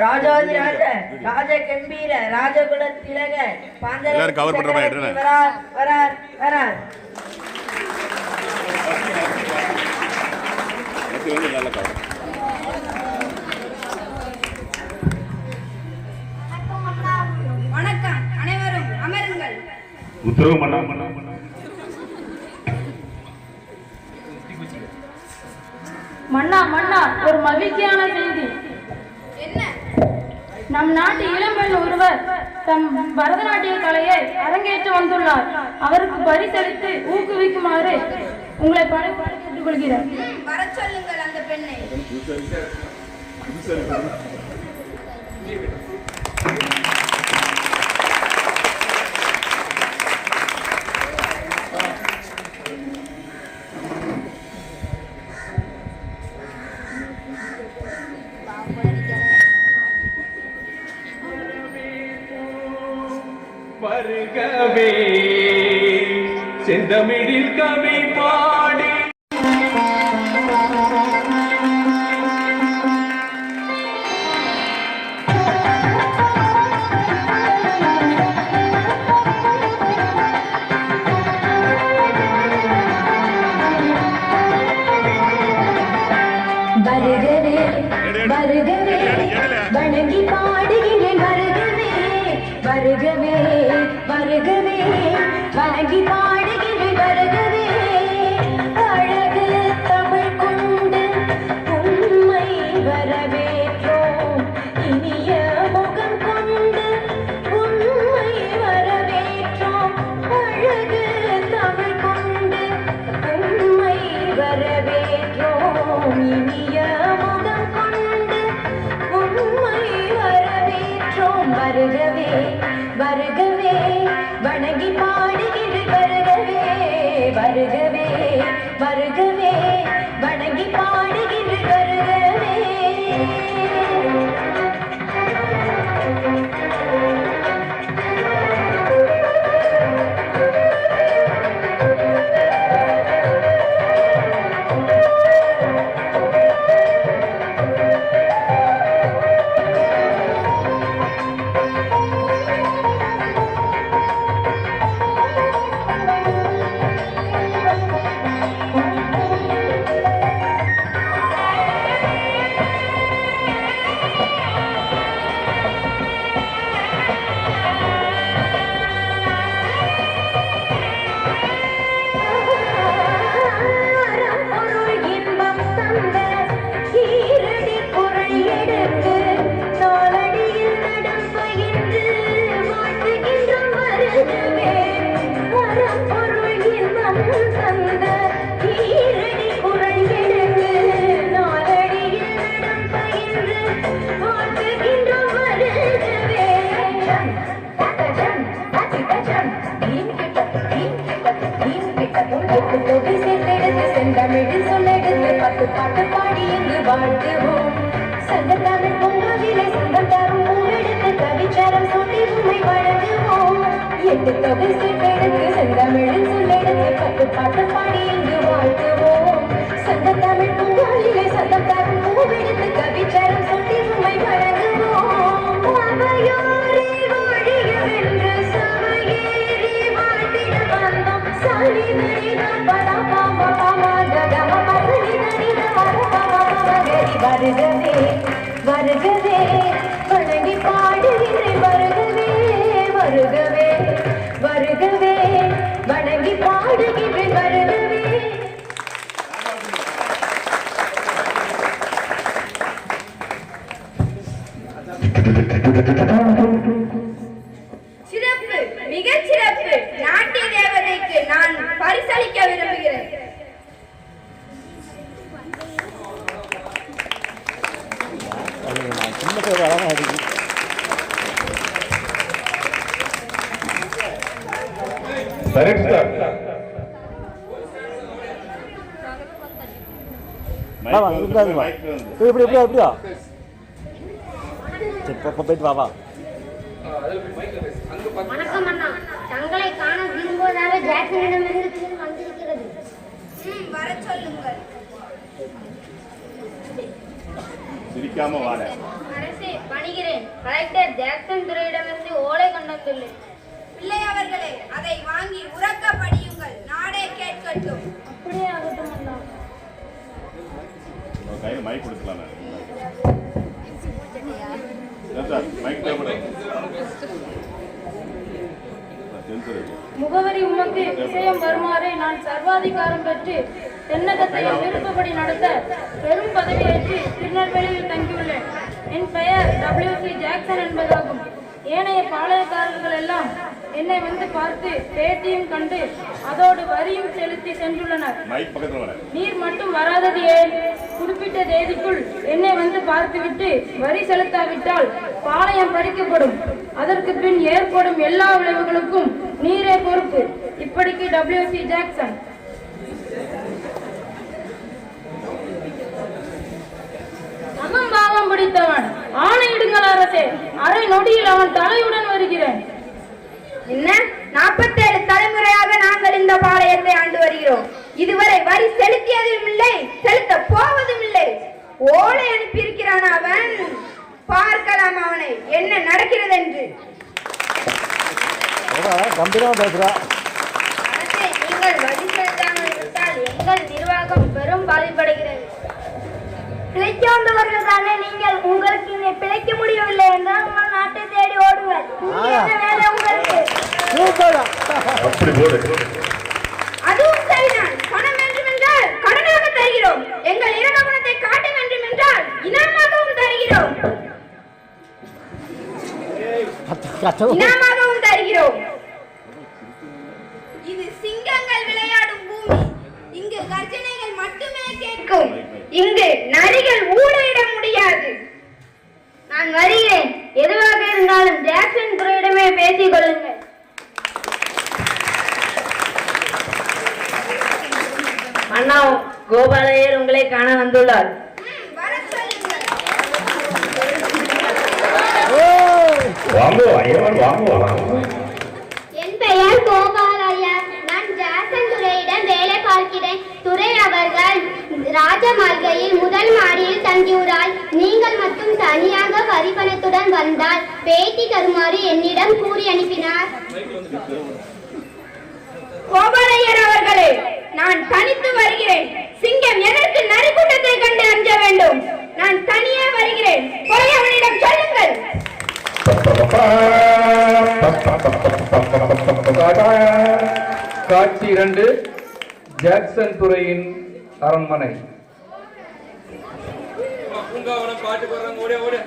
ராஜாதி ராஜ ராஜ கம்பீர ராஜகுல திலக எல்லாரும் cover பண்ற மாதிரி. வரார் வரார் கவர். வணக்கம் அனைவரும் அமருங்கள். உத்தரவு பண்ணா பண்ணா பண்ணா மன்னா மன்னா ஒரு மகிழ்ச்சியான செய்தி. நம் நாட்டு இளம்பெண் ஒருவர் தம் பரதநாட்டிய கலையை அரங்கேற்ற வந்துள்ளார். அவருக்கு பரிசளித்து ஊக்குவிக்குமாறு உங்களை ம், வரச் சொல்லுங்கள் அந்த பெண்ணை. வருகவே. செந்தமிழில் கவி பாடி. வருகவே வருகவே. வணங்கி பாடுகிறேன் வருகவே. வருகவே. வருகவே வணங்கி பாடுகிறேன் வருகவே அழகு தமிழ் கொண்டு உண்மை வரவேற்றோம். இனிய முகம் கொண்டு உண்மை வரவேற்றோம். அழகு தமிழ் கொண்டு உண்மை வரவேற்றோம். இனிய முகம் கொண்டு உண்மை வரவேற்றோம். வருகவே வருகவே வணங்கி பாடுகிறது வருகவே வருகவே வருகவே. எட்டு தொகை சேர்த்தெடுத்து செந்தமிழில் சொல்லெடுத்து பத்து பாட்டு பாடி சிறப்பு மிகச் சிறப்பு. நாட்டிய தேவதைக்கு நான் பரிசளிக்க விரும்புகிறேன். கரெக்ட் சார் வாவா இருக்காது இப்படி இப்படி எப்படியா போயிட்டு வா வா. வணக்கம் அண்ணா. தங்களை காண விரும்புவதாக வந்திருக்கிறது ம், வரச் சொல்லுங்கள். சிரிக்காம வாட. அரசே பணிகிறேன். கலெக்டர் ஜாக்சன் துறையிடமிருந்து ஓலை கொண்டு வந்துள்ளேன் பிள்ளை அவர்களே அதை வாங்கி உறக்க படியுங்கள் நாடே கேட்கட்டும். அப்படியே ஆகட்டும் அண்ணா. கையில மைக் கொடுக்கலாம். முகவரி உமக்கு விஷயம் வருமாறு நான் சர்வாதிகாரம் பெற்று தென்னகத்தை விருப்பப்படி நடத்த பெரும் பதவியேற்று திருநெல்வேலியில் தங்கியுள்ளேன். என் பெயர் டபிள்யூ சி ஜாக்சன் என்பதாகும். ஏனைய பாளையக்காரர்கள் எல்லாம் என்னை வந்து பார்த்து பேட்டியும் கண்டு அதோடு வரியும் செலுத்தி சென்றுள்ளனர். நீர் மட்டும் வராதது ஏன்? குறிப்பிட்ட தேதிக்குள் என்னை வந்து பார்த்துவிட்டு வரி செலுத்தாவிட்டால் பாளையம் பறிக்கப்படும். அதற்கு பின் ஏற்படும் எல்லா விளைவுகளுக்கும் நீரே பொறுப்பு. இப்படிக்கு டபிள்யூ சி ஜாக்சன் அகம்பாவம் பிடித்தவன். ஆணையிடுங்கள் அரசே. அரை நொடியில் அவன் தலையுடன் வருகிறேன். என்ன? நாற்பத்தேழு தலைமுறையாக நாங்கள் இந்த பாளையத்தை ஆண்டு வருகிறோம். இதுவரை வரி செலுத்தியதும் இல்லை செலுத்த போவதும் இல்லை. ஓலை அனுப்பியிருக்கிறான் அவன். பார்க்கலாம் அவனை. என்ன நடக்கிறது என்று கம்பீரமாக பேசுகிறா அரசே நீங்கள் வரி செலுத்தாமல் விட்டால் எங்கள் நிர்வாகம் பெரும் பாதிப்படைகிறது பிழைக்க வந்தவர்கள் தானே நீங்கள். உங்களுக்கு இங்கே பிழைக்க முடியவில்லை என்றால் உங்கள் நாட்டை தேடி என்ன வேலை உங்களுக்கு. சூப்பரா. அப்படி போடு. அதுவும் சரிதான். பணம் வேண்டும் என்றால் கடனாக தருகிறோம். எங்கள் இறந்த குணத்தை காட்ட வேண்டும் என்றால் இனமாகவும் தருகிறோம். இனமாகவும் தருகிறோம். இது சிங்கங்கள் விளையாடும் பூமி. இங்கு மட்டுமே கேட்கும். இங்கு நரிகள் ஊழையிட முடியாது. நான் வருகிறேன். எதுவாக இருந்தாலும் ஜாக்சன் துறையிடமே பேசிக் கொள்ளுங்கள். அண்ணா கோபாலையர் உங்களை காண வந்துள்ளார். வாங்குவோம் ஐயவன் வாங்குவோம் என் பெயர் கோபால் ஐயா நான் ஜாக்சன் துறையிடம் வேலை பார்க்கிறேன் துறை அவர்கள் ராஜமாளிகையில் முதல் மாடியில் தங்கியுள்ளார் நீங்கள் மட்டும் தனியாக வரிப்பணத்துடன் வந்தால் பேட்டி தருமாறு என்னிடம் கூறி அனுப்பினார். கோபாலையர் அவர்களே நான் தனித்து வருகிறேன். சிங்கம் எதற்கு நரிக்கூட்டத்தை கண்டு அஞ்ச வேண்டும். நான் தனியே வருகிறேன். போய் அவனிடம் சொல்லுங்கள். காட்சி இரண்டு. ஜாக்சன் துறையின் அரண்மனை. பூங்காவனம் பாட்டு போடுறாங்க ஓடியா ஓடியா